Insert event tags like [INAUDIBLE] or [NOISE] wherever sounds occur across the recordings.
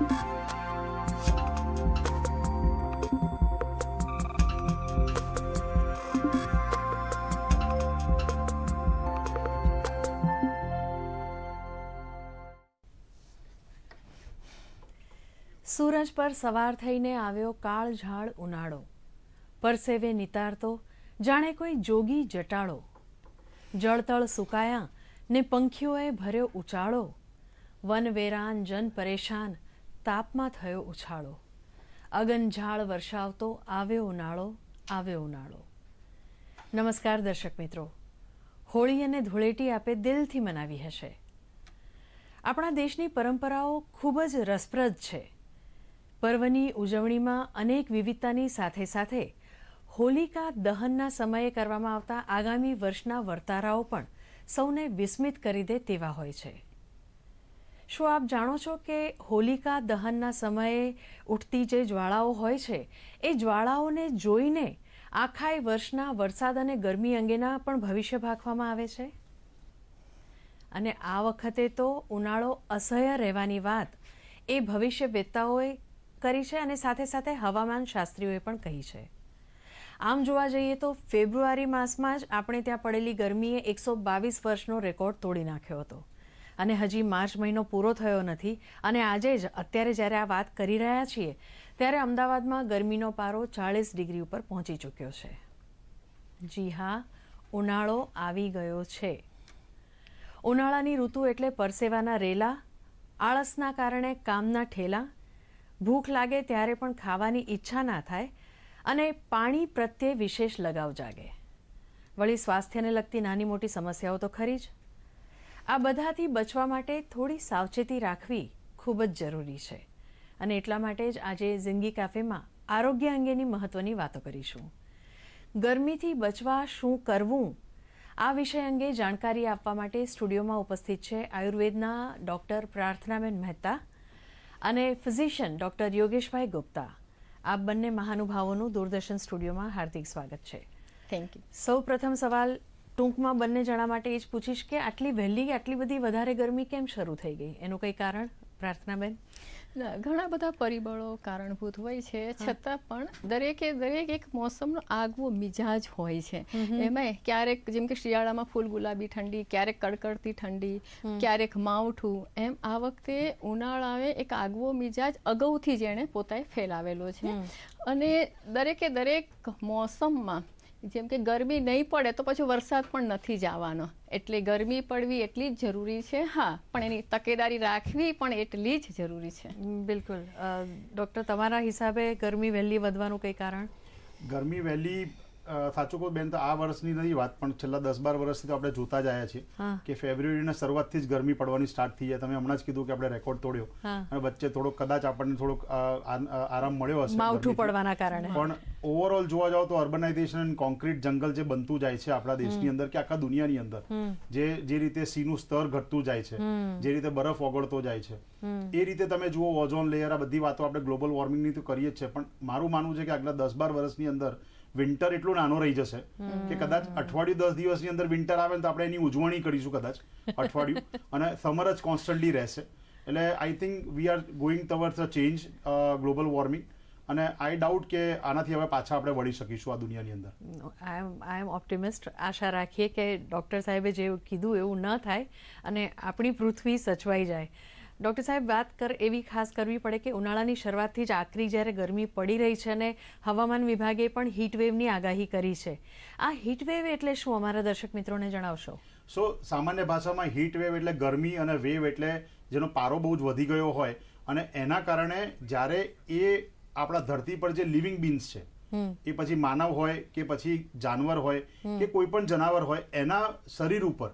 સૂરજ પર સવાર થઈને આવ્યો કાળઝાળ ઉનાળો. પરસેવે નિતારતો, જાણે કોઈ જોગી જટાળો. જળતળ સુકાયા ને પંખીઓએ ભર્યો ઉચાળો. વન વેરાન જન પરેશાન તાપમાં થયો ઉછાળો. અગનઝાળ વર્ષાવતો, આવ્યો ઉનાળો આવ્યો ઉનાળો. નમસ્કાર દર્શક મિત્રો. હોળી અને ધૂળેટી આપે દિલથી મનાવી હશે. આપણા દેશની પરંપરાઓ ખૂબ જ રસપ્રદ છે. પર્વની ઉજવણીમાં અનેક વિવિધતાની સાથે સાથે હોલિકા દહનના સમયે કરવામાં આવતા આગામી વર્ષના વર્તારાઓ પણ સૌને વિસ્મિત કરી દે તેવા હોય છે. શું આપ જાણો છો કે હોલિકા દહનના સમયે ઉઠતી જે જ્વાળાઓ હોય છે, એ જ્વાળાઓને જોઈને આખાય વર્ષના વરસાદ અને ગરમી અંગેના પણ ભવિષ્ય ભાખવામાં આવે છે? અને આ વખતે તો ઉનાળો અસહ્ય રહેવાની વાત એ ભવિષ્ય વેતાઓએ કરી છે અને સાથે સાથે હવામાન શાસ્ત્રીઓએ પણ કહી છે. આમ જોવા જઈએ તો ફેબ્રુઆરી માસમાં જ આપણે ત્યાં પડેલી ગરમીએ એકસો બાવીસ વર્ષનો રેકોર્ડ તોડી નાખ્યો હતો. અને હજી માર્ચ મહિનો પૂરો થયો નથી. અને આજે જ, અત્યારે જ્યારે આ વાત કરી રહ્યા છીએ, ત્યારે અમદાવાદમાં ગરમીનો પારો ચાળીસ ડિગ્રી ઉપર પહોંચી ચૂક્યો છે. જી હા, ઉનાળો આવી ગયો છે. ઉનાળાની ઋતુ એટલે પરસેવાના રેલા, આળસના કારણે કામના ઠેલા, ભૂખ લાગે ત્યારે પણ ખાવાની ઈચ્છા ના થાય, અને પાણી પ્રત્યે વિશેષ લગાવ જાગે. વળી સ્વાસ્થ્યને લગતી નાની મોટી સમસ્યાઓ તો ખરી જ. આ બધાથી બચવા માટે થોડી સાવચેતી રાખવી ખૂબ જ જરૂરી છે. અને એટલા માટે જ આજે જિંદગી કાફેમાં આરોગ્ય અંગેની મહત્વની વાતો કરીશું. ગરમીથી બચવા શું કરવું? આ વિષય અંગે જાણકારી આપવા માટે સ્ટુડિયોમાં ઉપસ્થિત છે આયુર્વેદના ડોક્ટર પ્રાર્થનાબેન મહેતા અને ફિઝિશિયન ડોક્ટર યોગેશભાઈ ગુપ્તા. આ બંને મહાનુભાવોનું દૂરદર્શન સ્ટુડિયોમાં હાર્દિક સ્વાગત છે. થેન્ક યુ સૌ પ્રથમ સવાલ ટૂંકમાં બંને જણા માટે એ જ પૂછીશ કે આટલી વહેલી આટલી બધી વધારે ગરમી કેમ શરૂ થઈ ગઈ? એનું કંઈ કારણ? પ્રાર્થનાબેન? ઘણા બધા પરિબળો કારણભૂત હોય છે. છતાં પણ દરેકે દરેક એક મોસમનો આગવો મિજાજ હોય છે. એમાં ક્યારેક જેમ કે શિયાળામાં ફૂલ ગુલાબી ઠંડી ક્યારેક કડકડતી ઠંડી ક્યારેક માવઠું એમ આ વખતે ઉનાળાએ એક આગવો મિજાજ અગાઉથી જેણે પોતાએ ફેલાવેલો છે. અને દરેકે દરેક મોસમમાં જેમ કે ગરમી નહીં પડે તો પછી વરસાદ પણ નથી જવાનો. એટલે ગરમી પડવી એટલી જ જરૂરી છે હા પણ એની તકેદારી રાખવી પણ એટલી જ જરૂરી છે. બિલકુલ. ડૉક્ટર તમારા હિસાબે ગરમી વહેલી વધવાનું કંઈ કારણ? ગરમી વહેલી સાચું કહું બેન તો આ વર્ષની નથી વાત પણ છેલ્લા દસ બાર વર્ષથી તો આપણે જોતા જ આવ્યા છીએ કે ફેબ્રુઆરીના શરૂઆતથી જ ગરમી પડવાની સ્ટાર્ટ થઈ જાય. તમે હમણાં જ કીધું કે આપણે રેકોર્ડ તોડ્યો. અને વચ્ચે થોડોક કદાચ આપણને થોડોક આરામ મળ્યો હશે માવઠું પડવાના કારણે. પણ ઓવરઓલ જોવા જાવ તો અર્બનાઇઝેશન કોન્ક્રીટ જંગલ જે બનતું જાય છે આપણા દેશની અંદર કે આખા દુનિયાની અંદર જે જે રીતે સીનું સ્તર ઘટતું જાય છે જે રીતે બરફ ઓગળતો જાય છે એ રીતે તમે જુઓ ઓઝોન લેયર આ બધી વાતો આપણે ગ્લોબલ વોર્મિંગની તો કરીએ જ છે. પણ મારું માનવું છે કે આગલા દસ બાર વર્ષની અંદર વિન્ટર એટલો નાનો રહી જશે કે કદાચ અઠવાડિયું દસ દિવસની અંદર વિન્ટર આવે તો આપણે એની ઉજવણી કરીશું કદાચ અઠવાડિયું. [LAUGHS] અને સમર જ કોન્સ્ટન્ટલી રહેશે. એટલે I think we are going towards a change global warming અને આઈ ડાઉટ કે આનાથી હવે પાછા આપણે વળી શકીશું આ દુનિયાની અંદર. આઈ એમ આઈ એમ ઓપ્ટિમિસ્ટ આશા રાખીએ કે ડૉક્ટર સાહેબે જે કીધું એવું ન થાય અને આપણી પૃથ્વી સચવાઈ જાય. ડૉક્ટર સાહેબ વાત કર એવી ખાસ કરવી પડે કે ઉનાળાની શરૂઆતથી જ આકરી જ્યારે ગરમી પડી રહી છે અને હવામાન વિભાગે પણ હીટ વેવની આગાહી કરી છે. આ હીટવેવ એટલે શું? અમારા દર્શક મિત્રોને જણાવશો. સો સામાન્ય ભાષામાં હીટ વેવ એટલે ગરમી અને વેવ એટલે જેનો પારો બહુ જ વધી ગયો હોય અને એના કારણે જ્યારે એ આપણા ધરતી પર જે લિવિંગ બીન્સ છે એ પછી માનવ હોય કે પછી જાનવર હોય કે કોઈ પણ જનાવર હોય એના શરીર ઉપર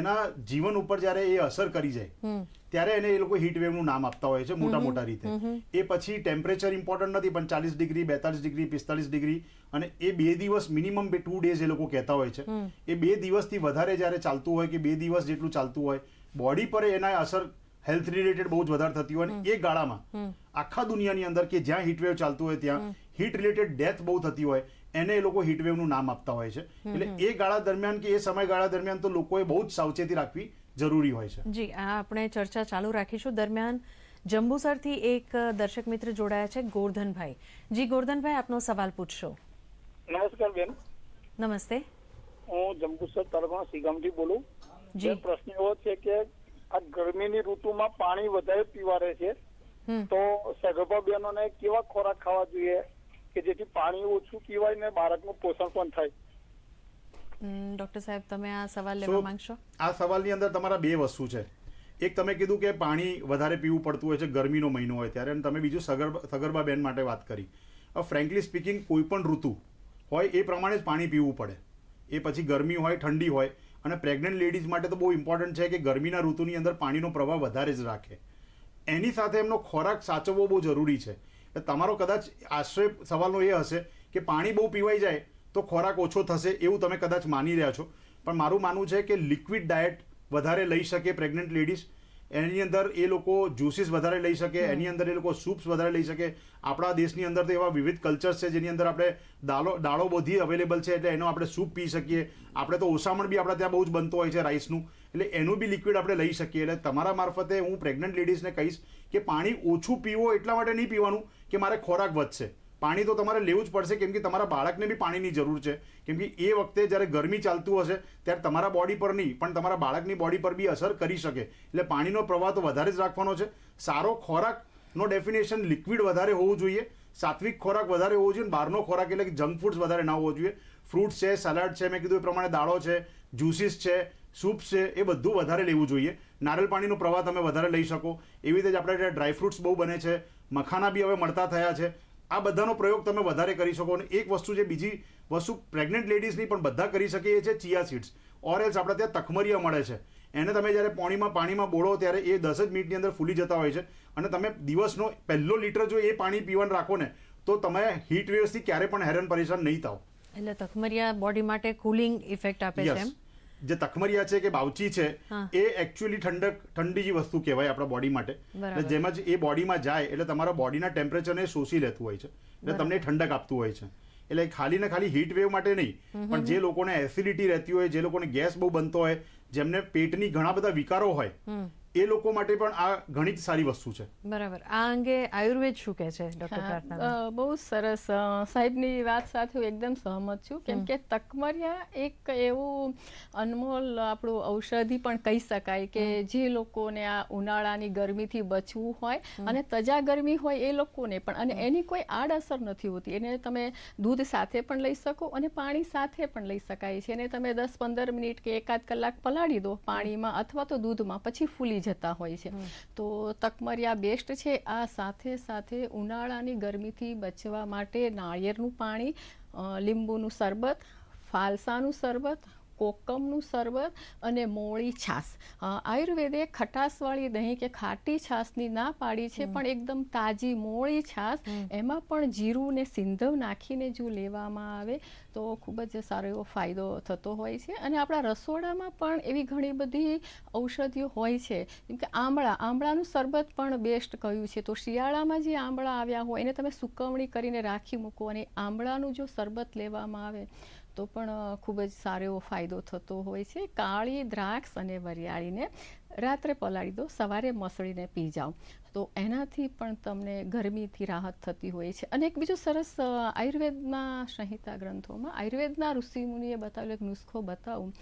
એના જીવન ઉપર જ્યારે એ અસર કરી જાય ત્યારે એને એ લોકો હીટ વેવનું નામ આપતા હોય છે મોટા મોટા રીતે. એ પછી ટેમ્પરેચર ઇમ્પોર્ટન્ટ નથી પણ ચાલીસ ડિગ્રી બેતાલીસ ડિગ્રી પિસ્તાલીસ ડિગ્રી અને એ બે દિવસ મિનિમમ બે ટુ ડેઝ એ લોકો કહેતા હોય છે. એ બે દિવસથી વધારે જ્યારે ચાલતું હોય કે બે દિવસ જેટલું ચાલતું હોય બોડી પર એના અસર હેલ્થ રિલેટેડ બહુ જ વધારે થતી હોય અને એ ગાળામાં. આખા દુનિયાની અંદર કે જ્યાં હીટવેવ ચાલતું હોય ત્યાં હીટ રિલેટેડ ડેથ બહુ થતી હોય એને એ લોકો હીટવેવનું નામ આપતા હોય છે. એટલે એ ગાળા દરમિયાન કે એ સમયગાળા દરમિયાન તો લોકોએ બહુ જ સાવચેતી રાખવી જરૂરી હોય છે. જી આ આપણે ચર્ચા ચાલુ રાખીશું. દરમિયાન જંબુસરથી એક દર્શક મિત્ર જોડાયા છે ગોરધનભાઈ. જી ગોરધનભાઈ આપનો સવાલ પૂછશો. નમસ્કાર બેન. નમસ્તે. હું જંબુસર તાલુકાના સિગામથી બોલું. જી. પ્રશ્ન એવો છે કે આ ગરમીની ઋતુમાં પાણી વધારે પીવારે છે. તો સગર્ભા બહેનોને કેવા ખોરાક ખાવા જોઈએ? કે જેથી પાણી ઓછું પીવાય ને બાળકનું પોષણ પણ થાય. ડોક્ટર સાહેબ તમે આ સવાલ લેવા માંગશો? આ સવાલની અંદર તમારા બે વસ્તુ છે. એક તમે કીધું કે પાણી વધારે પીવું પડતું હોય છે ગરમીનો મહિનો હોય ત્યારે. અને તમે બીજું સગર્ભ સગર્ભા બેન માટે વાત કરી. હવે ફ્રેન્કલી સ્પીકિંગ કોઈ પણ ઋતુ હોય એ પ્રમાણે જ પાણી પીવું પડે. એ પછી ગરમી હોય ઠંડી હોય. અને પ્રેગ્નન્ટ લેડીઝ માટે તો બહુ ઇમ્પોર્ટન્ટ છે કે ગરમીના ઋતુની અંદર પાણીનો પ્રભાવ વધારે જ રાખે. એની સાથે એમનો ખોરાક સાચવવો બહુ જરૂરી છે. તમારો કદાચ આશ્રય સવાલનો એ હશે કે પાણી બહુ પીવાઈ જાય તો ખોરાક ઓછો થશે એવું તમે કદાચ માની રહ્યા છો. પણ મારું માનવું છે કે લિક્વિડ ડાયટ વધારે લઈ શકે પ્રેગ્નન્ટ લેડીઝ. એની અંદર એ લોકો જ્યુસીસ વધારે લઈ શકે એની અંદર એ લોકો સૂપ્સ વધારે લઈ શકે. આપણા દેશની અંદર તો એવા વિવિધ કલ્ચર્સ છે જેની અંદર આપણે દાળો દાળો બધી અવેલેબલ છે એટલે એનો આપણે સૂપ પી શકીએ. આપણે તો ઓસામણ બી આપણા ત્યાં બહુ જ બનતો હોય છે રાઈસનું. એટલે એનું બી લિક્વિડ આપણે લઈ શકીએ. એટલે તમારા મારફતે હું પ્રેગ્નન્ટ લેડીઝને કહીશ કે પાણી ઓછું પીવો એટલા માટે નહીં પીવાનું. કે મારે ખોરાક વધશે. પાણી તો તમારે લેવું જ પડશે, કેમ કે તમારા બાળકને બી પાણીની જરૂર છે. કેમ કે એ વખતે જ્યારે ગરમી ચાલતું હશે, ત્યારે તમારા બોડી પર નહીં, પણ તમારા બાળકની બોડી પર બી અસર કરી શકે. એટલે પાણીનો પ્રવાહ તો વધારે જ રાખવાનો છે. સારો ખોરાકનો ડેફિનેશન લિક્વિડ વધારે હોવું જોઈએ. સાત્વિક ખોરાક વધારે હોવો જોઈએ બહારનો ખોરાક એટલે કે જંક ફૂડ્સ વધારે ના હોવો જોઈએ. ફ્રૂટ્સ છે સલાડ છે, મેં કીધું એ પ્રમાણે દાળો છે જ્યુસીસ છે સૂપ છે, એ બધું વધારે લેવું જોઈએ. નારિયેલ પાણીનો પ્રવાહ તમે વધારે લઈ શકો. એવી રીતે જ આપણે ડ્રાયફ્રૂટ્સ બહુ બને છે. મખાના બી હવે મળતા થયા છે. આ બધાનો પ્રયોગ તમે વધારે કરી શકો અને એક વસ્તુ છે બીજી વસ્તુ પ્રેગ્નન્ટ લેડીઝની પણ બધા કરી શકે એ છે ચિયા સીડ્સ ઓર એલ્સ આપણે ત્યાં તખમરિયા મળે છે. એને તમે જ્યારે પાણીમાં પાણીમાં બોળો ત્યારે એ દસ જ મિનિટની અંદર ફૂલી જતા હોય છે. અને તમે દિવસનો પહેલો લીટર જો એ પાણી પીવાનું રાખો ને તો તમે હીટ વેવ્સથી ક્યારે પણ હેરાન પરેશાન નહીં થાવ એટલે તખમરિયા બોડી માટે કુલિંગ ઇફેક્ટ આપે છે એમ? જે તખમરિયા છે કે બાવચી છે એ એકચ્યુઅલી ઠંડક ઠંડી જે વસ્તુ કહેવાય આપણા બોડી માટે. એટલે જેમ જ એ બોડીમાં જાય એટલે તમારા બોડીના ટેમ્પરેચરને શોષી લેતું હોય છે. એટલે તમને ઠંડક આપતું હોય છે. એટલે ખાલી ને ખાલી હીટ વેવ માટે નહીં પણ જે લોકોને એસિડિટી રહેતી હોય જે લોકોને ગેસ બહુ બનતો હોય જેમને પેટની ઘણા બધા વિકારો હોય એ લોકો માટે પણ આ ઘણી જ સારી વસ્તુ છે. બરાબર. આ અંગે આયુર્વેદ શું કહે છે ડોક્ટર બહુ સરસ. સાહેબની વાત સાથે હું એકદમ સહમત છું. કેમ કે તકમરિયા એક એવું અનમોલ આપણું ઔષધિ પણ કહી શકાય કે જે લોકોને આ ઉનાળાની ગરમીથી બચવું હોય અને તજા ગરમી હોય એ લોકોને પણ. અને એની કોઈ આડઅસર નથી હોતી. એને તમે દૂધ સાથે પણ લઈ શકો અને પાણી સાથે પણ લઈ શકાય છે. એને તમે દસ પંદર મિનિટ કે એકાદ કલાક પલાળી દો પાણીમાં અથવા તો દૂધમાં પછી ફૂલી જતા હોય છે. તો તકમરિયા બેસ્ટ છે. આ સાથે સાથે ઉનાળાની ગરમીથી બચવા માટે નાળિયેરનું પાણી અ, લીંબુનું શરબત ફાલસાનું શરબત કોકમનું શરબત અને મોળી છાશ. આયુર્વેદે ખટાશવાળી દહીં કે ખાટી છાશની ના પાડી છે પણ એકદમ તાજી મોળી છાશ એમાં પણ જીરું ને સિંધવ નાખીને જો લેવામાં આવે તો ખૂબ જ સારો એવો ફાયદો થતો હોય છે. અને આપણા રસોડામાં પણ એવી ઘણી બધી ઔષધિઓ હોય છે. જેમ કે આંબળા. આંબળાનું શરબત પણ બેસ્ટ કહ્યું છે. તો શિયાળામાં જે આંબળા આવ્યા હોય એને તમે સુકવણી કરીને રાખી મૂકો અને આંબળાનું જો શરબત લેવામાં આવે તો પણ ખૂબ જ સારો એવો ફાયદો થતો હોય છે. કાળી દ્રાક્ષ અને વરિયાળીને રાત્રે પલાળી દો, સવારે મસળીને પી જાઓ. તો એનાથી પણ તમને ગરમીથી રાહત થતી હોય છે. અને એક બીજો સરસ આયુર્વેદના સંહિતા ગ્રંથોમાં આયુર્વેદના ઋષિમુનિએ બતાવેલો એક નુસ્ખો બતાવું.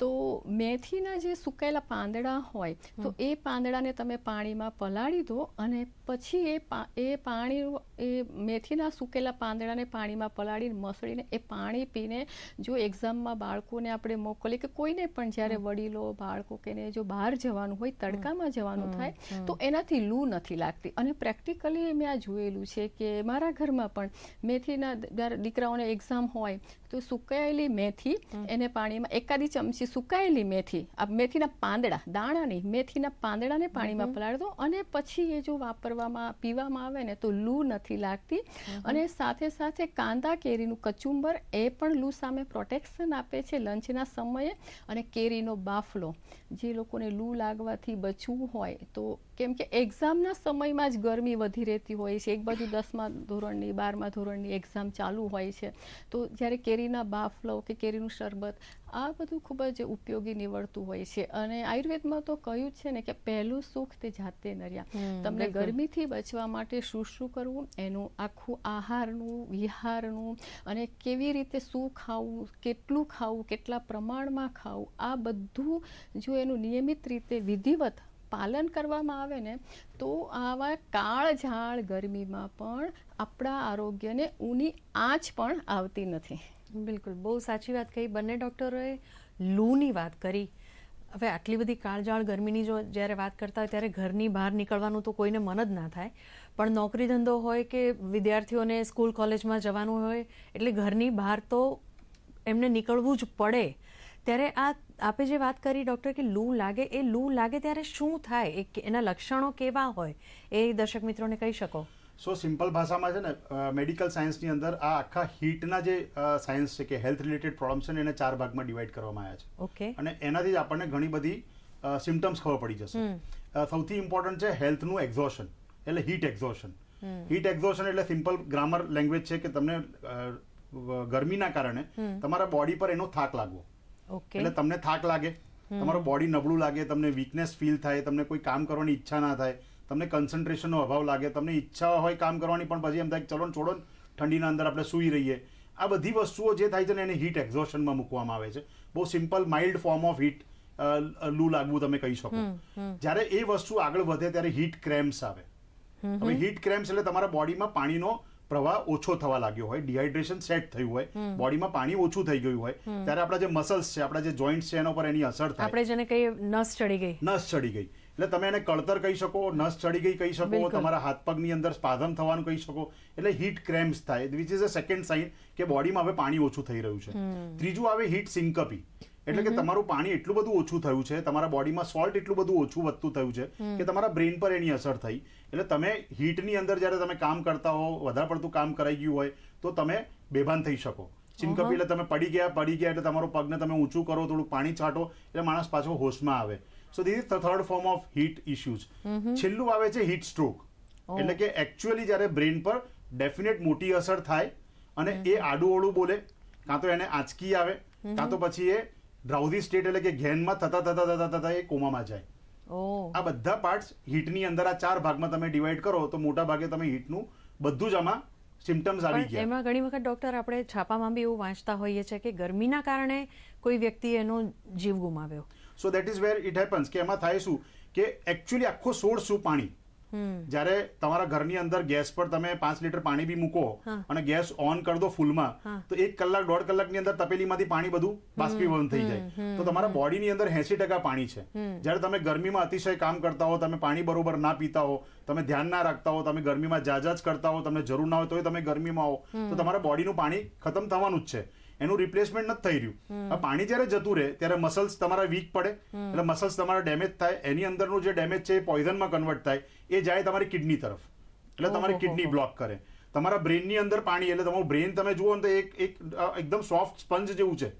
તો મેથીના જે સુકાયેલા પાંદડા હોય તો એ પાંદડાને તમે પાણીમાં પલાળી દો અને પછી એ એ પાણી એ મેથીના સુકેલા પાંદડાને પાણીમાં પલાળીને મસળીને એ પાણી પીને જો એક્ઝામમાં બાળકોને આપણે મોકલીએ કે કોઈને પણ જ્યારે વડીલો બાળકો કેને જો બહાર જવાનું હોય તડકામાં જવાનું થાય તો એનાથી લૂ નથી લાગતી. અને પ્રેક્ટિકલી મેં આ જોયેલું છે કે મારા ઘરમાં પણ મેથીના દીકરાઓને એક્ઝામ હોય તો સુકાયેલી મેથી એને પાણીમાં એકાદી ચમચી સુકાયેલી મેથી આ મેથીના પાંદડા દાણા નહીં મેથીના પાંદડાને પાણીમાં પલાળી દો અને પછી એ જો વાપરવામાં પીવામાં આવે ને તો લૂ નથી લાગતી. અને સાથે સાથે કાંદા કેરીનું કચુંબર એ પણ લૂ સામે પ્રોટેક્શન આપે છે લંચના સમયે. અને કેરીનો બાફલો જે લોકોને લૂ લાગવાથી બચવું હોય તો કેમ કે એક્ઝામના સમયમાં જ ગરમી વધી રહેતી હોય છે. એક બાજુ દસમા ધોરણની બારમા ધોરણની એક્ઝામ ચાલુ હોય છે. તો જ્યારે કેરીના બાફલો કે કેરીનું શરબત આ બધું ખૂબ જ ઉપયોગી નીવડતું હોય છે. અને આયુર્વેદમાં તો કહ્યું જ છે ને કે પહેલું સુખ તે જાતે નર્યા. તમને ગરમીથી બચવા માટે શું શું કરવું? એનું આખું આહારનું વિહારનું અને કેવી રીતે શું ખાવું કેટલું ખાવું કેટલા પ્રમાણમાં ખાવું આ બધું જો એનું નિયમિત રીતે વિધિવત પાલન કરવામાં આવે ને, તો આવા કાળઝાળ ગરમીમાં પણ આપણા આરોગ્યને ઊની આંચ પણ આવતી નથી. બિલકુલ, બહુ સાચી વાત કહી. બંને ડૉક્ટરોએ લૂની વાત કરી. હવે આટલી બધી કાળજાળ ગરમીની જો જ્યારે વાત કરતા હોય ત્યારે ઘરની બહાર નીકળવાનું તો કોઈને મન જ ના થાય. પણ નોકરી ધંધો હોય કે વિદ્યાર્થીઓને સ્કૂલ કોલેજમાં જવાનું હોય, એટલે ઘરની બહાર તો એમને નીકળવું જ પડે. ત્યારે આ આપે જે વાત કરી ડૉક્ટર કે લૂ લાગે એ લૂ લાગે ત્યારે શું થાય? એના લક્ષણો કેવા હોય? એ દર્શક મિત્રોને કહી શકો. સો સિમ્પલ ભાષામાં છે ને મેડિકલ સાયન્સની અંદર આ આખા હીટના જે સાયન્સ છે કે હેલ્થ રિલેટેડ પ્રોબ્લેમ્સ છે ને એને ચાર ભાગમાં ડિવાઈડ કરવામાં આવ્યા છે. ઓકે. અને એનાથી જ આપણને ઘણી બધી સિમ્ટમ્સ ખબર પડી જશે. સૌથી ઇમ્પોર્ટન્ટ છે હેલ્થનું એક્ઝોશન એટલે હીટ એક્ઝોશન. હીટ એક્ઝોશન એટલે સિમ્પલ ગ્રામર લેંગ્વેજ છે કે તમને ગરમીના કારણે તમારા બોડી પર એનો થાક લાગવો. એટલે તમને થાક લાગે તમારું બોડી નબળું લાગે તમને વીકનેસ ફીલ થાય તમને કોઈ કામ કરવાની ઈચ્છા ના થાય તમને કન્સન્ટ્રેશનનો અભાવ લાગે તમને ઈચ્છા હોય કામ કરવાની પણ પછી એમ થાય ચલો ને છોડો ને ઠંડીના અંદર આપણે સૂઈ રહીએ. આ બધી વસ્તુઓ જે થાય છે ને એને હીટ એક્ઝોશનમાં મૂકવામાં આવે છે. બહુ simple mild form of heat લૂ લાગવું તમે કહી શકો. જ્યારે એ વસ્તુ આગળ વધે ત્યારે હીટ ક્રેમ્સ આવે. હવે હીટ ક્રેમ્સ એટલે તમારા બોડીમાં પાણીનો પ્રવાહ ઓછો થવા લાગ્યો હોય ડિહાઇડ્રેશન સેટ થયું હોય બોડીમાં પાણી ઓછું થઈ ગયું હોય ત્યારે આપણા જે મસલ્સ છે આપણા જે જોઈન્ટ્સ છે એના પર એની અસર થાય. આપણે જેને કહીએ નસ ચડી ગઈ. નસ ચડી ગઈ. એટલે તમે એને કળતર કહી શકો નસ ચડી ગઈ કહી શકો તમારા હાથ પગની અંદર સ્પાધમ થવાનું કહી શકો. એટલે હીટ ક્રેમ્સ થાય. Which is a second sign કે બોડીમાં હવે પાણી ઓછું થઈ રહ્યું છે. ત્રીજું આવે હીટ સિંકપી એટલે કે તમારું પાણી એટલું બધું ઓછું થયું છે તમારા બોડીમાં સોલ્ટ એટલું બધું ઓછું વધતું થયું છે કે તમારા બ્રેન પર એની અસર થઈ. એટલે તમે હીટની અંદર જ્યારે તમે કામ કરતા હો વધારે પડતું કામ કરાઈ ગયું હોય તો તમે બેભાન થઈ શકો. સિંકપી એટલે તમે પડી ગયા પડી ગયા એટલે તમારો પગને તમે ઊંચું કરો થોડું પાણી છાંટો એટલે માણસ પાછો હોશમાં આવે. So this is the third form of heat issues છેલ્લું આવે છે હીટ સ્ટ્રોક એટલે કે એકચ્યુઅલી જ્યારે બ્રેન પર ડેફિનેટ મોટી અસર થાય અને એ આડું ઓળું બોલે કાં તો એને આંચકી આવે કાં તો પછી એ ડ્રાઉઝી સ્ટેટ એટલે કે ઘેનમાં થતા થતા થતા થતા એ કોમામાં જાય. આ બધા પાર્ટ્સ હીટની અંદર આ ચાર ભાગમાં તમે ડિવાઈડ કરો તો મોટા ભાગે તમે હીટનું બધું જ આમાં સિમ્ટમ્સ આવી ગયા. એમાં ઘણી વખત ડોક્ટર આપણે છાપામાં બી એવું વાંચતા હોઈએ છીએ કે ગરમીના કારણે કોઈ વ્યક્તિ એનો જીવ ગુમાવ્યો. So that is where it happens કે એમાં થાય શું? કે એકચ્યુઅલી આખો સોળ શું પાણી જ્યારે તમારા ઘરની અંદર ગેસ પર તમે પાંચ લીટર પાણી બી મૂકો અને ગેસ ઓન કરી દો ફૂલમાં તો એક કલાક દોઢ કલાકની અંદર તપેલીમાંથી પાણી બધું બાષ્પીભવન થઈ જાય. તો તમારા બોડીની અંદર એસી ટકા પાણી છે. જ્યારે તમે ગરમીમાં અતિશય કામ કરતા હો તમે પાણી બરોબર ના પીતા હો તમે ધ્યાન ના રાખતા હો તમે ગરમીમાં જાજા જ કરતા હો તમને જરૂર ના હોય તોય તમે ગરમીમાં હો તો તમારા બોડીનું પાણી ખતમ થવાનું જ છે. એનું રિપ્લેસમેન્ટ નથી થઈ રહ્યું. પાણી જ્યારે જતું રહે ત્યારે મસલ્સ તમારા વીક પડે. એટલે મસલ્સ તમારા ડેમેજ થાય. એની અંદરનું જે ડેમેજ છે એ પોઈઝનમાં કન્વર્ટ થાય. એ જાય તમારી કિડની તરફ. એટલે તમારી કિડની બ્લોક કરે. તમારા બ્રેનની અંદર પાણી એટલે તમારું બ્રેન તમે જુઓ ને તો એક એક એકદમ સોફ્ટ સ્પંજ જેવું છે.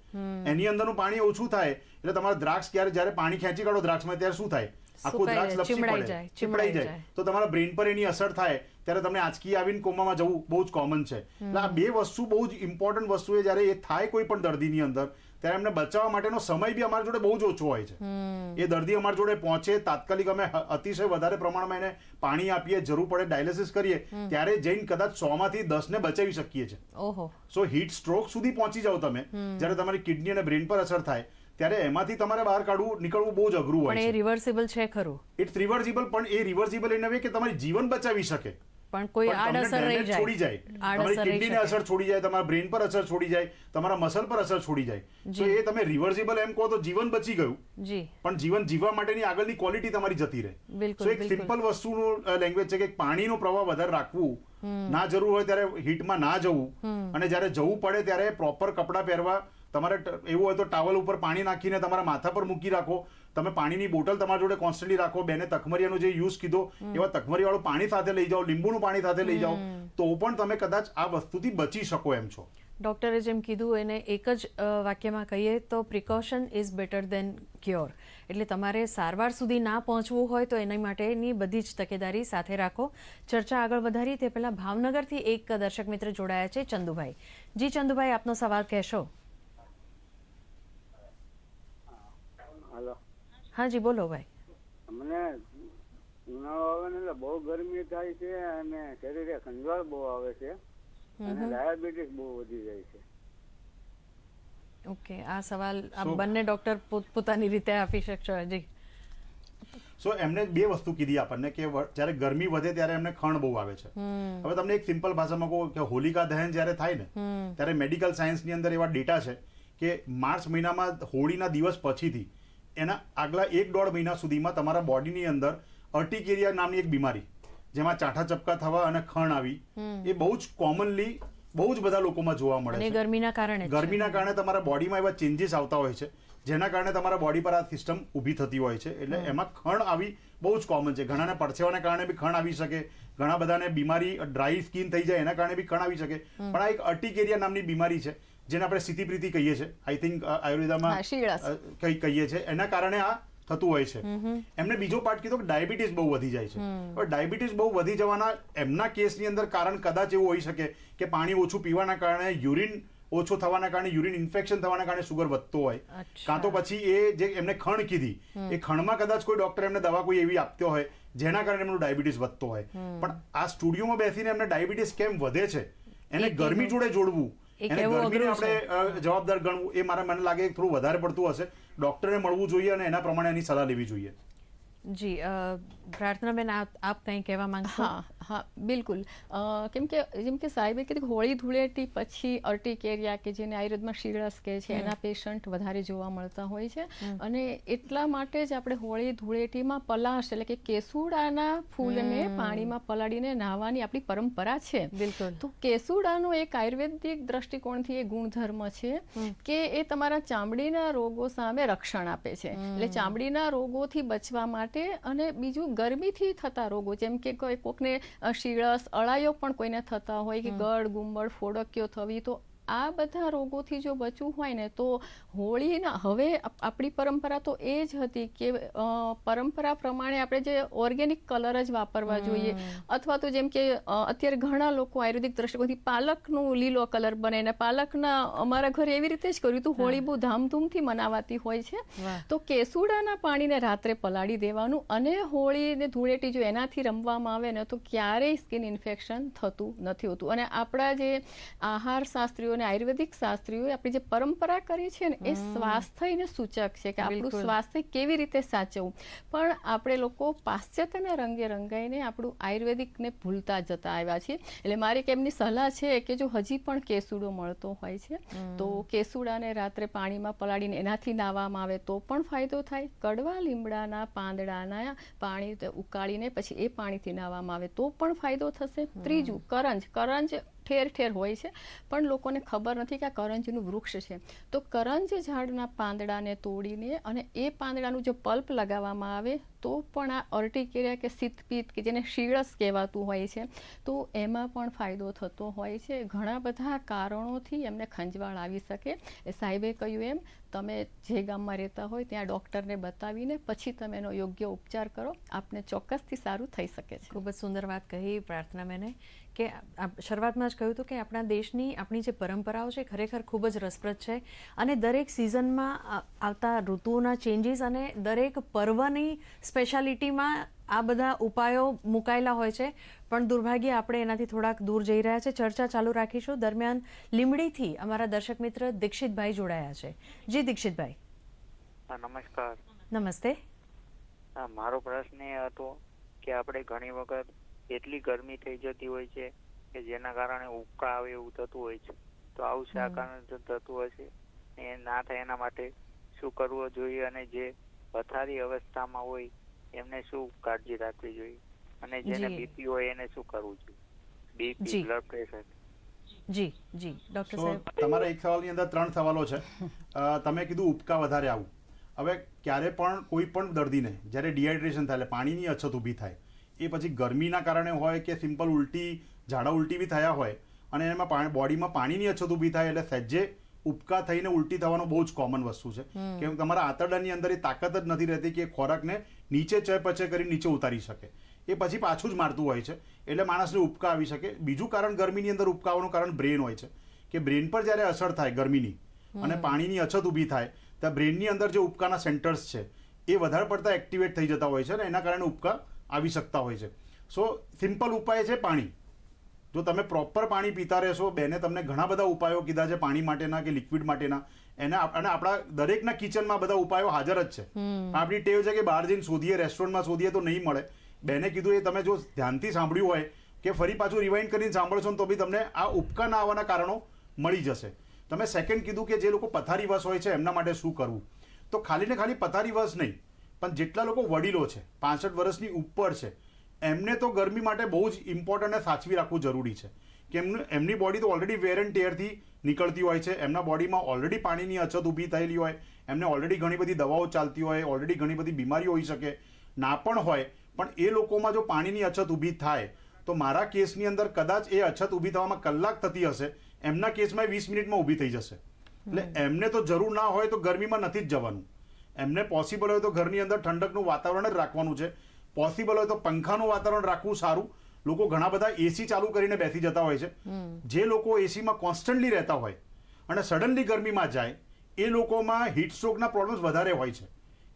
એની અંદરનું પાણી ઓછું થાય. એટલે તમારા દ્રાક્ષ ક્યારે જ્યારે પાણી ખેંચી કાઢો દ્રાક્ષમાં ત્યારે શું થાય? આખું દ્રાક્ષ જાય, લપસી પડે ચીમડાઈ જાય. તો તમારા બ્રેન પર એની અસર થાય ત્યારે તમને આંચકી આવીને કોમામાં જવું બહુ જ કોમન છે. એટલે આ બે વસ્તુ બહુ જ ઇમ્પોર્ટન્ટ વસ્તુ એ જ્યારે એ થાય કોઈ પણ દર્દીની અંદર ત્યારે એમને બચાવવા માટેનો સમય બી અમારા જોડે બહુ જ ઓછો હોય છે. એ દર્દી અમારા જોડે પહોંચે તાત્કાલિક અમે અતિશય વધારે પ્રમાણમાં એને પાણી આપીએ જરૂર પડે ડાયાલિસિસ કરીએ ત્યારે જઈને કદાચ સો માંથી દસ ને બચાવી શકીએ છીએ. સો હીટ સ્ટ્રોક સુધી પહોંચી જાઓ તમે જ્યારે તમારી કિડની અને બ્રેન પર અસર થાય ત્યારે એમાંથી તમારે બહાર કાઢવું નીકળવું બહુ જ અઘરું પણ હોય એ છે. રિવર્સિબલ છે ખરું. ઇટ્સ રિવર્સિબલ પણ એ રિવર્સિબલ એને કે તમારી જીવન બચાવી શકે. પણ કોઈ આડઅસર રહી જાય. છોડી જાય. તમારી કિડનીને અસર છોડી જાય તમારા બ્રેન પર અસર છોડી જાય તમારા મસલ પર અસર છોડી જાય. તો એ તમે રિવર્સિબલ એમ કહો તો જીવન બચી ગયું. જી. પણ જીવન જીવવા માટેની આગળની ક્વોલિટી તમારી જતી રહે. બિલકુલ, એક. સિમ્પલ વસ્તુનું લેંગ્વેજ છે કે પાણીનો પ્રવાહ વધારે રાખવું. ના જરૂર હોય ત્યારે હીટમાં ના જવું. અને જ્યારે જવું પડે ત્યારે પ્રોપર કપડાં પહેરવા તમારે એવું હોય તો ટાવલ ઉપર પાણી નાખીને તમારા માથા પર મૂકી રાખો. તમે પાણીની બોટલ તમારા જોડે કોન્સ્ટન્ટલી રાખો. બેને તખમરિયાનો જે યુઝ કીધો એવા તકમરીવાળું પાણી સાથે લઈ જાઓ લીંબુનું પાણી સાથે લઈ જાઓ તો પણ તમે કદાચ આ વસ્તુથી બચી શકો એમ છો. ડૉક્ટરે જેમ કીધું એને એક જ વાક્યમાં કહીએ તો precaution is better than cure એટલે તમારે સારવાર સુધી ના પહોંચવું હોય તો એના માટેની બધી જ તકેદારી સાથે રાખો. ચર્ચા આગળ વધારી તે પહેલાં ભાવનગરથી એક દર્શક મિત્ર જોડાયા છે ચંદુભાઈ. જી ચંદુભાઈ આપનો સવાલ કહેશો? હા જી બોલો ભાઈ. મને ઉનાળો આવે ને એટલે બહુ ગરમી થાય છે અને શરીરે ખંજવાળ બહુ આવે છે અને ડાયાબિટીસ બહુ વધી જાય છે. ઓકે આ સવાલ આ બંને ડોક્ટર પોતાની રીતે આપી શકશો હજી. સો એમને બે વસ્તુ કીધી આપણને કે જ્યારે ગરમી વધે ત્યારે એમને ખણ બહુ આવે છે. હવે તમને એક સિમ્પલ ભાષામાં કહું કે હોલિકા દહન જ્યારે થાય ને ત્યારે મેડિકલ સાયન્સની અંદર એવા ડેટા છે કે માર્ચ મહિનામાં હોળીના દિવસ પછીથી એના આગલા એક દોઢ મહિના સુધીમાં તમારા બોડીની અંદર અર્ટિકેરિયા નામની એક બીમારી જેમાં ચાઠા ચપકા થવા અને ખણ આવી એ બહુ જ કોમનલી બહુ જ બધા લોકોમાં જોવા મળે છે. ગરમીના કારણે. ગરમીના કારણે તમારા બોડીમાં એવા ચેન્જીસ આવતા હોય છે જેના કારણે તમારા બોડી પર આ સિસ્ટમ ઊભી થતી હોય છે. એટલે એમાં ખણ આવી બહુ જ કોમન છે. ઘણાને પરસેવાના કારણે બી ખણ આવી શકે ઘણા બધાને બીમારી ડ્રાય સ્કિન થઈ જાય એના કારણે બી ખણ આવી શકે. પણ આ એક અર્ટિકેરિયા નામની બીમારી છે જેને આપણે સ્થિતિપ્રીતિ કહીએ છીએ. આઈ થિંક આયુર્વેદામાં. કઈ કહીએ છીએ. એના કારણે આ થતું હોય છે. એમને બીજો પાર્ટ કીધો કે ડાયાબિટીસ બહુ વધી જાય છે. હવે ડાયાબિટીસ બહુ વધી જવાના એમના કેસની અંદર કારણ કદાચ એવું હોઈ શકે કે પાણી ઓછું પીવાના કારણે યુરિન ઓછો થવાના કારણે યુરિન ઇન્ફેક્શન થવાના કારણે સુગર વધતો હોય. કાં તો પછી એ જે એમને ખણ કીધી એ ખણમાં કદાચ કોઈ ડોક્ટર એમને દવા કોઈ એવી આપતો હોય જેના કારણે એમનું ડાયાબિટીસ વધતો હોય. પણ આ સ્ટુડિયોમાં બેસીને એમને ડાયાબિટીસ કેમ વધે છે? એને ગરમી જોડે જોડવું. અઘરું છે. જવાબદાર ગણવું એ મારા મને લાગે થોડું વધારે પડતું હશે ડોક્ટરને મળવું જોઈએ અને એના પ્રમાણે એની સલાહ લેવી જોઈએ જી અ, પ્રાર્થનાબેન આપ આપ કંઈ કહેવા માંગશો? હા હા બિલકુલ. અ, કેમ કે જેમ કે સાહેબે કીધું કે હોળી ધૂળેટી પછી અર્ટિકેરિયા કે જેને આયુર્વેદમાં શીરસ કહે છે એના પેશન્ટ વધારે જોવા મળતા હોય છે. અને એટલા માટે જ આપણે હોળી ધૂળેટીમાં પલાશ એટલે કે કેસુડાના ફૂલને પાણીમાં પલાળીને નાહવાની આપણી પરંપરા છે. બિલકુલ. તો કેસુડાનો એક આયુર્વેદિક દ્રષ્ટિકોણથી એ ગુણધર્મ છે કે એ તમારા ચામડીના રોગો સામે રક્ષણ આપે છે. એટલે ચામડીના રોગોથી બચવા માટે અને બીજું ગરમીથી થતા રોગો જેમ કે કોઈ કોકને અ, શીળસ અળાયો પણ કોઈને થતા હોય કે ગળ ગુંબળ ફોડક્યો થવી તો આ બધા રોગોથી જો બચવું હોય ને તો હોળીના હવે આપણી પરંપરા તો એ જ હતી કે પરંપરા પ્રમાણે આપણે જે ઓર્ગેનિક કલર જ વાપરવા જોઈએ. અથવા તો જેમ કે અત્યારે ઘણા લોકો આયુર્વેદિક દ્રષ્ટિકોણથી પાલકનું લીલો કલર બને ને પાલકના અમારા ઘરે એવી રીતે જ કર્યું હતું હોળી બહુ ધામધૂમથી મનાવાતી હોય છે. તો કેસુડાના પાણીને રાત્રે પલાળી દેવાનું અને હોળીને ધૂળેટી જો એનાથી રમવામાં આવે ને તો ક્યારેય સ્કિન ઇન્ફેક્શન થતું નથી હોતું. અને આપણા જે આહાર શાસ્ત્રીઓ અને આયુર્વેદિક શાસ્ત્રીઓ આપણી જે પરંપરા કરી છે ને એ સ્વાસ્થ્યને સૂચક છે કે આપણું સ્વાસ્થ્ય કેવી રીતે સાચવવું. પણ આપણે લોકો પાશ્ચાત્યના રંગે રંગાઈને આપણું આયુર્વેદિકને ભૂલતા જતા આવ્યા છીએ. એટલે મારી એક એમની સલાહ છે કે જો હજી પણ કેસુડો મળતો હોય છે તો કેસુડાને રાત્રે પાણીમાં પલાળીને એનાથી નાહવામાં આવે તો પણ ફાયદો થાય. કડવા લીમડાના પાંદડાના પાણી ઉકાળીને પછી એ પાણીથી નાહવામાં આવે તો પણ ફાયદો થશે. ત્રીજું કરંજ. કરંજ ઠેર ઠેર હોય છે, પણ લોકોને ખબર નથી કે આ કરંજનું વૃક્ષ છે. તો કરંજ ઝાડના પાંદડાને તોડીને અને એ પાંદડાનું જો પલ્પ લગાવવામાં આવે, તો પણ આ અર્ટિકેરિયા કે સિતપિત કે જેને શીળસ કહેવાતું હોય છે, તો એમાં પણ ફાયદો થતો હોય છે. ઘણા બધા કારણોથી એમને ખંજવાળ આવી શકે. એ સાહેબે કહ્યું એમ, તમે જે ગામમાં રહેતા હોય ત્યાં ડૉક્ટરને બતાવીને પછી તમે એનો યોગ્ય ઉપચાર કરો. આપને ચોક્કસથી સારું થઈ શકે છે. ખૂબ જ સુંદર વાત કહી, પ્રાર્થના મેને કે શરૂઆતમાં જ કહ્યું હતું કે આપણા દેશની આપણી જે પરંપરાઓ છે ખરેખર ખૂબ જ રસપ્રદ છે. અને દરેક સિઝનમાં આવતા ઋતુઓના ચેન્જીસ અને દરેક પર્વની સ્પેશિયાલિટીમાં આ બધા ઉપાયો મુકાયેલા હોય છે. પણ દુર્ભાગ્યે આપણે એનાથી થોડાક દૂર જઈ રહ્યા છે. ચર્ચા ચાલુ રાખીશું. દરમિયાન લીમડીથી અમારા દર્શક મિત્ર દીક્ષિતભાઈ જોડાયા છે. જી દીક્ષિતભાઈ. નમસ્કાર. નમસ્તે. મારો પ્રશ્ન એ હતો કે આપણે ઘણી વખત એટલી ગરમી થઈ જતી હોય છે કે જેના કારણે ઉબકા આવે એવું થતું હોય છે. તો આવું શા કારણે થતું હશે? એ ના થાય એના માટે શું કરવું જોઈએ અને જે પથારી અવસ્થામાં હોય એમને શું કાળજી રાખવી જોઈએ? અને જેને. બીપી હોય એને શું કરવું જોઈએ? બીપી બ્લડ પ્રેશર જી જી. ડોક્ટર સાહેબ? તમારા એક સવાલની અંદર ત્રણ સવાલો છે. તમે કીધું ઉપકા વધારે આવું. હવે ક્યારે પણ કોઈ પણ દર્દીને જ્યારે ડિહાઇડ્રેશન થાય એટલે પાણીની અછત ઊભી થાય એ પછી ગરમીના કારણે હોય કે સિમ્પલ ઉલટી ઝાડા ઉલટી બી થયા હોય અને એમાં પાણી બોડીમાં પાણીની અછત ઊભી થાય એટલે સહેજે ઉપકા થઈને ઉલટી થવાનો બહુ જ કોમન વસ્તુ છે. કેમ કે તમારા આંતરડાની અંદર એ તાકાત જ નથી રહેતી કે ખોરાકને નીચે ચયપચય કરી નીચે ઉતારી શકે. એ પછી પાછું જ મારતું હોય છે એટલે માણસને ઉપકા આવી શકે. બીજું કારણ ગરમીની અંદર ઉપકાવાનું કારણ બ્રેન હોય છે કે બ્રેન પર જ્યારે અસર થાય ગરમીની અને પાણીની અછત ઊભી થાય ત્યાં બ્રેનની અંદર જે ઉપકાના સેન્ટર્સ છે એ વધારે પડતા એક્ટિવેટ થઈ જતા હોય છે અને એના કારણે ઉપકા આવી શકતા હોય છે. સો સિમ્પલ ઉપાય છે પાણી. જો તમે પ્રોપર પાણી પીતા રહેશો બેને તમને ઘણા બધા ઉપાયો કીધા છે પાણી માટેના કે લિક્વિડ માટેના. એને અને આપણા દરેકના કિચનમાં બધા ઉપાયો હાજર જ છે. આપણી ટેવ છે કે બહાર જઈને શોધીએ રેસ્ટોરન્ટમાં શોધીએ તો નહીં મળે. બેને કીધું એ તમે જો ધ્યાનથી સાંભળ્યું હોય કે ફરી પાછું રિવાઇન્ડ કરીને સાંભળશો તો બી તમને આ ઉપકા ના આવવાના કારણો મળી જશે. તમે સેકન્ડ કીધું કે જે લોકો પથારી વસ હોય છે એમના માટે શું કરવું? તો ખાલી ને ખાલી પથારી વસ નહીં. પણ જેટલા લોકો વડીલો છે પાસઠ વર્ષની ઉપર છે એમને તો ગરમી માટે બહુ જ ઇમ્પોર્ટન્ટ અને સાચવી રાખવું જરૂરી છે. કે એમનું એમની બોડી તો ઓલરેડી વેર એન્ડ ટેરથી નીકળતી હોય છે એમના બોડીમાં ઓલરેડી પાણીની અછત ઊભી થયેલી હોય એમને ઓલરેડી ઘણી બધી દવાઓ ચાલતી હોય ઓલરેડી ઘણી બધી બીમારીઓ હોઈ શકે ના પણ હોય પણ એ લોકોમાં જો પાણીની અછત ઊભી થાય તો મારા કેસની અંદર કદાચ એ અછત ઊભી થવામાં કલાક થતી હશે એમના કેસમાં વીસ મિનિટમાં ઊભી થઈ જશે. એટલે એમને તો જરૂર ના હોય તો ગરમીમાં નથી જ જવાનું. એમને પોસિબલ હોય તો ઘરની અંદર ઠંડકનું વાતાવરણ જ રાખવાનું છે. પોસિબલ હોય તો પંખાનું વાતાવરણ રાખવું સારું. લોકો ઘણા બધા એસી ચાલુ કરીને બેસી જતા હોય છે. જે લોકો એસીમાં કોન્સ્ટન્ટલી રહેતા હોય અને સડનલી ગરમીમાં જાય એ લોકોમાં હીટ સ્ટ્રોકના પ્રોબ્લેમ્સ વધારે હોય છે.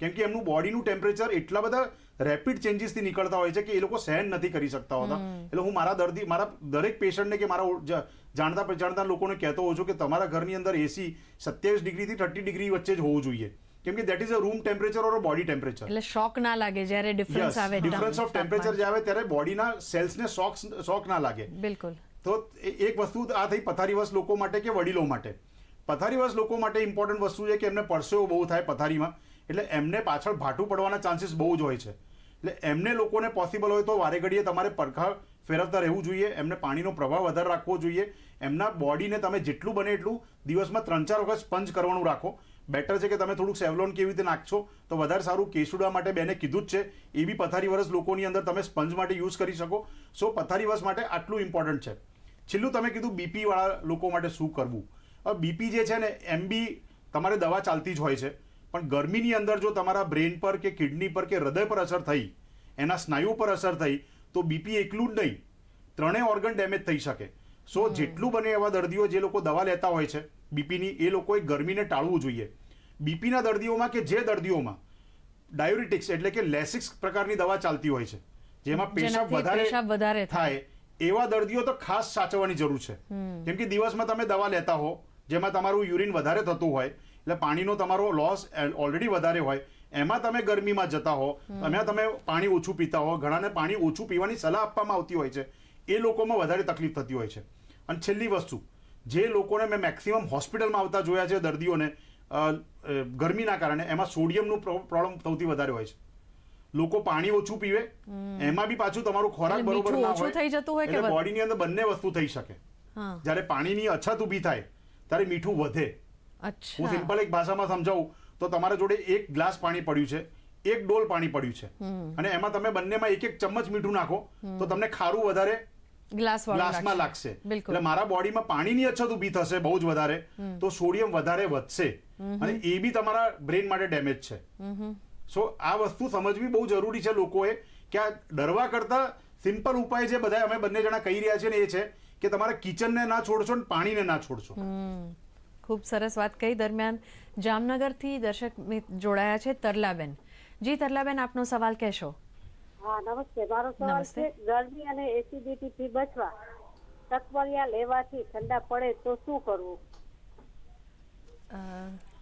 કેમ કે એમનું બોડીનું ટેમ્પરેચર એટલા બધા રેપિડ ચેન્જીસથી નીકળતા હોય છે કે એ લોકો સહન નથી કરી શકતા હોતા. એટલે હું મારા દર્દી મારા દરેક પેશન્ટને કે મારા જાણતા પहचाણતા લોકોને કહેતો હોઉં છું કે તમારા ઘરની અંદર એસી સત્યાવીસ ડિગ્રીથી થર્ટી ડિગ્રી વચ્ચે જ હોવું જોઈએ. કેમ કે that is a room temperature or body temperature એટલે શોક ના લાગે જ્યારે ડિફરન્સ આવે ડિફરન્સ ઓફ ટેમ્પરેચર જે આવે ત્યારે બોડીના સેલ્સને શોક શોક ના લાગે. બિલકુલ. તો એક વસ્તુ આ થઈ પથારીવશ લોકો માટે કે વડીલો માટે. પથારીવશ લોકો માટે ઇમ્પોર્ટન્ટ વસ્તુ છે કે એમને પરસેવો બહુ થાય પથારીમાં. એટલે એમને પાછળ ભાટું પડવાના ચાન્સીસ બહુ જ હોય છે. એટલે એમને લોકોને પોસિબલ હોય તો વારે ઘડીએ તમારે પરખા ફેરવતા રહેવું જોઈએ. એમને પાણીનો પ્રભાવ વધારે રાખવો જોઈએ. એમના બોડીને તમે જેટલું બને એટલું દિવસમાં ત્રણ ચાર વખત સ્પંજ કરવાનું રાખો. બેટર છે કે તમે થોડુંક સેવલોન કેવી રીતે નાખશો? તો વધારે સારું કેસુડા માટે બેને કીધું જ છે. એ બી પથારી વરસ લોકોની અંદર તમે સ્પંજ માટે યુઝ કરી શકો. સો પથારી વરસ માટે આટલું ઇમ્પોર્ટન્ટ છે. છેલ્લું તમે કીધું બીપીવાળા લોકો માટે શું કરવું? હવે બીપી જે છે ને એમ બી તમારે દવા ચાલતી જ હોય છે. પણ ગરમીની અંદર જો તમારા બ્રેન પર કે કિડની પર કે હૃદય પર અસર થઈ એના સ્નાયુ પર અસર થઈ તો બીપી એકલું જ નહીં. ત્રણેય ઓર્ગન ડેમેજ થઈ શકે. સો જેટલું બને એવા દર્દીઓ જે લોકો દવા લેતા હોય છે બીપીની એ લોકોએ ગરમીને ટાળવું જોઈએ. બીપીના દર્દીઓમાં કે જે દર્દીઓમાં? ડાયોરિટિક્સ એટલે કે લેસિક્સ પ્રકારની દવા ચાલતી હોય છે. જેમાં પેશાબ વધારે થાય. એવા દર્દીઓ તો ખાસ સાચવવાની જરૂર છે. કેમ કે દિવસમાં તમે દવા લેતા હો જેમાં તમારું યુરિન વધારે થતું હોય એટલે પાણીનો તમારો લોસ ઓલરેડી વધારે હોય એમાં તમે ગરમીમાં જતા હો એમાં તમે પાણી ઓછું પીતા હો ઘણાને પાણી ઓછું પીવાની સલાહ આપવામાં આવતી હોય છે એ લોકોમાં વધારે તકલીફ થતી હોય છે. અને છેલ્લી વસ્તુ જે લોકોને મેં મેક્સિમમ હોસ્પિટલમાં આવતા જોયા છે દર્દીઓને ગરમીના કારણે એમાં સોડિયમનું પ્રોબ્લેમ સૌથી વધારે હોય છે. લોકો પાણી ઓછું પીવે એમાં બી પાછું તમારું ખોરાક બરોબર ના ઓછું થઈ જતું હોય એટલે બોડીની અંદર બંને વસ્તુ થઈ શકે. જ્યારે પાણીની અછત ઊભી થાય ત્યારે મીઠું વધે. હું સિમ્પલ એક ભાષામાં સમજાવું તો તમારા જોડે એક ગ્લાસ પાણી પડ્યું છે એક ડોલ પાણી પડ્યું છે. અને એમાં તમે બંનેમાં એક એક ચમચ મીઠું નાખો તો તમને ખારું વધારે ગ્લાસમાં લાગશે. એટલે મારા બોડીમાં પાણીની અછત ઊભી થશે બહુ જ વધારે. તો સોડિયમ વધારે વધશે. અને એ બી તમારા બ્રેન માટે ડેમેજ છે. સો આ વસ્તુ સમજવી બહુ જરૂરી છે લોકોએ કે આ ડરવા કરતા સિમ્પલ ઉપાય જે બધા અમે બંને જણા કહી રહ્યા છે ને એ છે કે તમારા કિચનને ના છોડશો ને પાણીને ના છોડશો. ખૂબ સરસ વાત કહી દરમિયાન જામનગરથી દર્શક જોડાયા છે તરલાબેન. જી તરલાબેન આપનો સવાલ કહેશો. હા નમસ્તે. મારો સવાલ છે ગરમી અને એસિડિટી થી બચવા તકવરિયા લેવાથી ઠંડા પડે તો શું કરવું?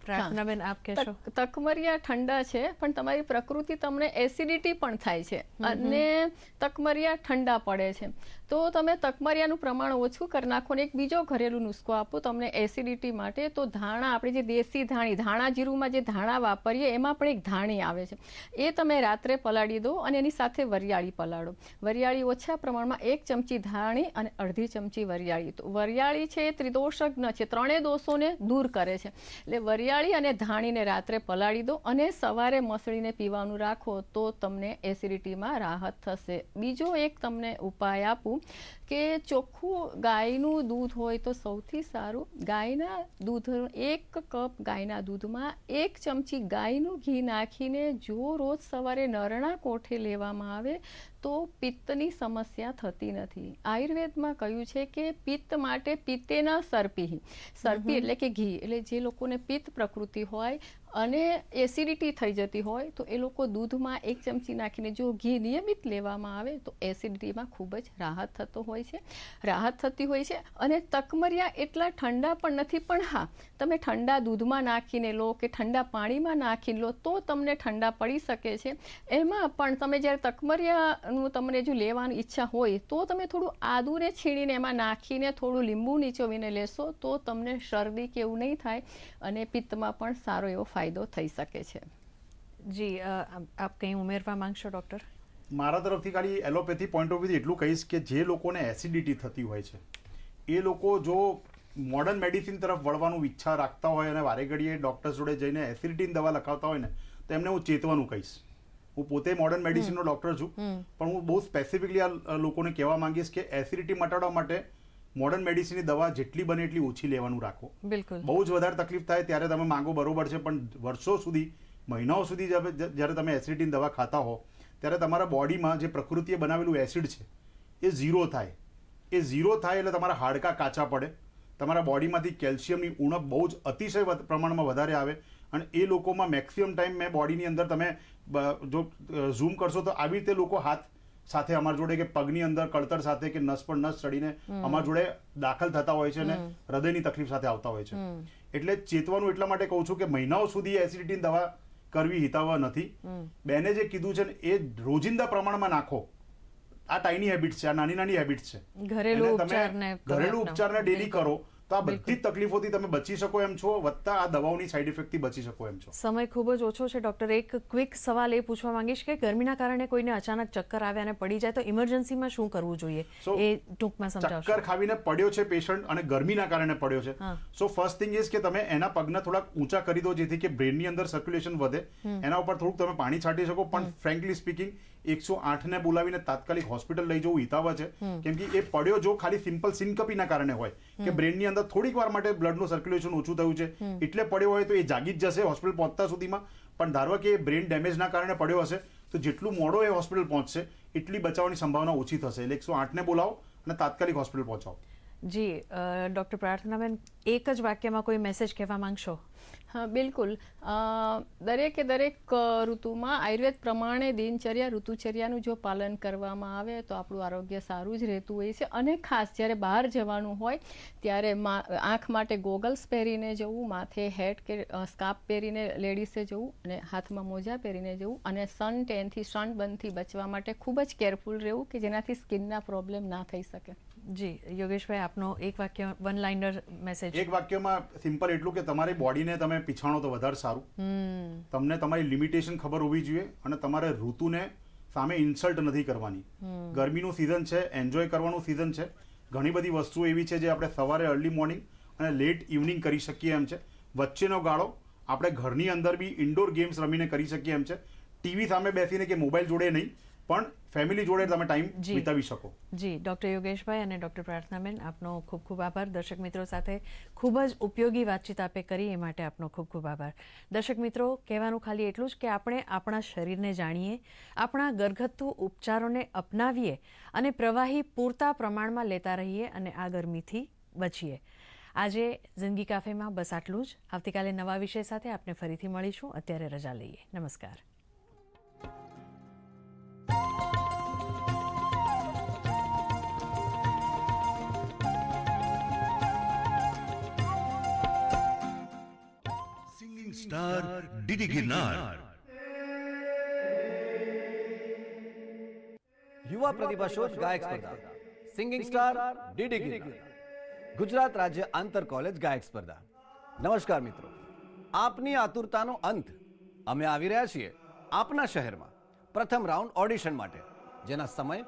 પ્રાર્થનાબેન આપ કહેશો. તકમરિયા ઠંડા છે પણ તમારી પ્રકૃતિ તમને એસિડિટી પણ થાય છે અને તકમરિયા ઠંડા પડે છે. તો તમે તકમરિયાનું પ્રમાણ ઓછું કરી નાખો ને એક બીજો ઘરેલું નુસ્ખો આપો તમને એસિડિટી માટે. તો ધાણા આપણે જે દેશી ધાણી ધાણા જીરુંમાં જે ધાણા વાપરીએ એમાં પણ એક ધાણી આવે છે. એ તમે રાત્રે પલાળી દો અને એની સાથે વરિયાળી પલાળો. વરિયાળી ઓછા પ્રમાણમાં એક ચમચી ધાણી અને અડધી ચમચી વરિયાળી. તો વરિયાળી છે એ ત્રિદોષજ્ઞ છે ત્રણેય દોષોને દૂર કરે છે. એટલે વરિયાળી શિયાળી અને ધાણીને રાત્રે પલાળી દો અને સવારે મસળીને પીવાનું રાખો તો તમને એસિડિટીમાં રાહત થશે. બીજો એક તમને ઉપાય આપું કે ચોખ્ખું ગાયનું દૂધ હોય તો સૌથી સારું. ગાયના દૂધ એક કપ ગાયના દૂધમાં એક ચમચી ગાયનું ઘી નાખીને જો રોજ સવારે નરણા કોઠે લેવામાં આવે તો પિત્તની સમસ્યા થતી નથી. આયુર્વેદમાં કહ્યું છે કે પિત્ત માટે પિત્તેના સર્પી. સર્પી એટલે કે ઘી. એટલે જે લોકોને પિત્ત પ્રકૃતિ હોય અને એસિડિટી થઈ જતી હોય તો એ લોકો દૂધમાં એક ચમચી નાખીને જો ઘી નિયમિત લેવામાં આવે તો એસિડિટીમાં ખૂબ જ રાહત થતો હોય છે. રાહત થતી હોય છે અને તકમરિયા એટલા ઠંડા પણ નથી, પણ હા, તમે ઠંડા દૂધમાં નાખીને લો કે ઠંડા પાણીમાં નાખી લો તો તમને ઠંડા પડી શકે છે. એમાં પણ તમે જ્યારે તકમરિયાનું તમને જો લેવાની ઈચ્છા હોય તો તમે થોડું આદુને છીણીને એમાં નાખીને થોડું લીંબુ નીચોવીને લેશો તો તમને શરદી કે એવું નહીં થાય અને પિત્તમાં પણ સારો એવો ફાયદો થઈ શકે છે. જી આપ- કંઈ ઉમેરવા માંગશો ડૉક્ટર? મારા તરફથી ખાલી એલોપેથી પોઈન્ટ ઓફ વ્યૂથી એટલું કહીશ કે જે લોકોને એસિડિટી થતી હોય છે એ લોકો જો મોડર્ન મેડિસિન તરફ વળવાનું ઈચ્છા રાખતા હોય અને વારે ઘડીએ ડૉક્ટર જોડે જઈને એસિડિટીની દવા લખાવતા હોય ને તો એમને હું ચેતવાનું કહીશ. હું પોતે મોડર્ન મેડિસિનનો ડૉક્ટર છું પણ હું બહુ સ્પેસિફિકલી આ લોકોને કહેવા માંગીશ કે એસિડિટી મટાડવા માટે મોડર્ન મેડિસિનની દવા જેટલી બને એટલી ઓછી લેવાનું રાખો. બિલકુલ. બહુ જ વધારે તકલીફ થાય ત્યારે તમે માંગો બરોબર છે પણ વર્ષો સુધી મહિનાઓ સુધી જ્યારે જ્યારે તમે એસિડિટીની દવા ખાતા હો ત્યારે તમારા બોડીમાં જે પ્રકૃતિએ બનાવેલું એસિડ છે એ ઝીરો થાય. એ ઝીરો થાય એટલે તમારા હાડકાં કાચા પડે. તમારા બોડીમાંથી કેલ્શિયમની ઉણપ બહુ જ અતિશય પ્રમાણમાં વધારે આવે અને એ લોકોમાં મેક્સિમમ ટાઈમ મેં બોડીની અંદર તમે જો ઝૂમ કરશો તો આવી રીતે લોકો હાથ સાથે અમારા જોડે કે પગની અંદર કળતર સાથે કે નસ પર નસ ચડીને અમારા જોડે દાખલ થતા હોય છે અને હૃદયની તકલીફ સાથે આવતા હોય છે. એટલે ચેતવાનું એટલા માટે કહું છું કે મહિનાઓ સુધી એસિડિટીની દવા કરવી હિતાવહ નથી. બેને જે કીધું છે ને એ રોજિંદા પ્રમાણમાં નાખો. આ ટાઈની હેબિટ છે આ નાની નાની હેબિટ્સ છે. ઘરેલું ઉપચારને ઘરેલું ઉપચારને ડેલી કરો. તો આ બધી તકલીફોથી તમે બચી શકો એમ છો વત્તા આ દવાઓની સાઈડ ઇફેક્ટથી બચી શકો એમ છો. સમય ખૂબ જ ઓછો છે ડોક્ટર એક ક્વિક સવાલ એ પૂછવા માંગીશ કે ગરમીના કારણે કોઈને અચાનક ચક્કર આવ્યા અને પડી જાય તો ઇમરજન્સીમાં શું કરવું જોઈએ? એ ટૂંકમાં સમજાવશો. ચક્કર ખાવીને પડ્યો છે પેશન્ટ અને ગરમીના કારણે પડ્યો છે. સો ફર્સ્ટ થિંગ ઇઝ કે તમે એના પગના થોડાક ઊંચા કરી દો જેથી કે બ્રેનની અંદર સર્ક્યુલેશન વધે. એના ઉપર થોડુંક તમે પાણી છાંટી શકો પણ ફ્રેન્કલી સ્પીકિંગ એકસો આઠને બોલાવીને તાત્કાલિક હોસ્પિટલ લઈ જવું હિતાવહ છે. કેમ કે એ પડ્યો જો ખાલી સિમ્પલ સિન્કપીના કારણે હોય. કે બ્રેનની અંદર થોડીક વાર માટે બ્લડનું સર્ક્યુલેશન ઓછું થયું છે. એટલે પડ્યો હોય તો એ જાગી જ જશે હોસ્પિટલ પહોંચતા સુધીમાં. પણ ધારો કે એ બ્રેન ડેમેજના કારણે પડ્યો હશે તો જેટલું મોડો એ હોસ્પિટલ પહોંચશે એટલી બચાવવાની સંભાવના ઓછી થશે. એટલે એકસો આઠને બોલાવો અને તાત્કાલિક હોસ્પિટલ પહોંચાવો. જી ડૉક્ટર પ્રાર્થનાબેન એક જ વાક્યમાં કોઈ મેસેજ કહેવા માંગશો? બિલકુલ. દરેકે દરેક ઋતુમાં આયુર્વેદ પ્રમાણે દિનચર્યા, ઋતુચર્યાનું જો પાલન કરવામાં આવે તો આપણું આરોગ્ય સારું જ રહેતું હોય છે. અને ખાસ જ્યારે બહાર જવાનું હોય ત્યારે આંખ માટે ગોગલ્સ પહેરીને જવું, માથે હેટ કે સ્કાર્ફ પહેરીને લેડીસે જવું અને હાથમાં મોજા પહેરીને જવું અને સન ટેનથી સનબર્નથી બચવા માટે ખૂબ જ કેરફુલ રહેવું કે જેનાથી સ્કિનના પ્રોબ્લેમ ના થઈ શકે. જી યોગેશભાઈ આપનો એક વાક્ય વન લાઇનર મેસેજ એક વાક્યમાં સિમ્પલ એટલું કે તમારી બોડીને તમે પીછાણો તો વધારે સારું. તમને તમારી લિમિટેશન ખબર હોવી જોઈએ અને તમારે ઋતુને સામે ઇન્સલ્ટ નથી કરવાની. ગરમીનું સિઝન છે એન્જોય કરવાનું સિઝન છે. ઘણી બધી વસ્તુઓ એવી છે જે આપણે સવારે અર્લી મોર્નિંગ અને લેટ ઇવનિંગ કરી શકીએ એમ છે. વચ્ચેનો ગાળો આપણે ઘરની અંદર બી ઇન્ડોર ગેમ્સ રમીને કરી શકીએ એમ છે. ટીવી સામે બેસીને કે મોબાઈલ જોડે નહીં પણ ફેમિલી જોડે તમે ટાઈમ. વિતાવી શકો. જી ડૉક્ટર યોગેશભાઈ અને ડૉક્ટર પ્રાર્થનાબેન આપનો ખૂબ ખૂબ આભાર. દર્શક મિત્રો સાથે ખૂબ જ ઉપયોગી વાતચીત આપે કરી એ માટે આપનો ખૂબ ખૂબ આભાર. દર્શક મિત્રો કહેવાનું ખાલી એટલું જ કે આપણે આપણા શરીરને જાણીએ આપણા ઘરગથ્થુ ઉપચારોને અપનાવીએ અને પ્રવાહી પૂરતા પ્રમાણમાં લેતા રહીએ અને આ ગરમીથી બચીએ. આજે જિંદગી કાફેમાં બસ આટલું જ. આવતીકાલે નવા વિષય સાથે આપણે ફરીથી મળીશું. અત્યારે રજા લઈએ. નમસ્કાર. સિંગિંગ ડીડી ગિરનાર યુવા પ્રતિભા શોધ ગાયક સ્પર્ધા singing star DD Girnar Gujarat રાજ્ય આંતર કોલેજ ગાયક સ્પર્ધા નમસ્કાર મિત્રો આપની આતુરતાનો અંત અમે આવી રહ્યા છીએ આપના શહેરમાં પ્રથમ રાઉન્ડ ઓડિશન માટે જેના સમય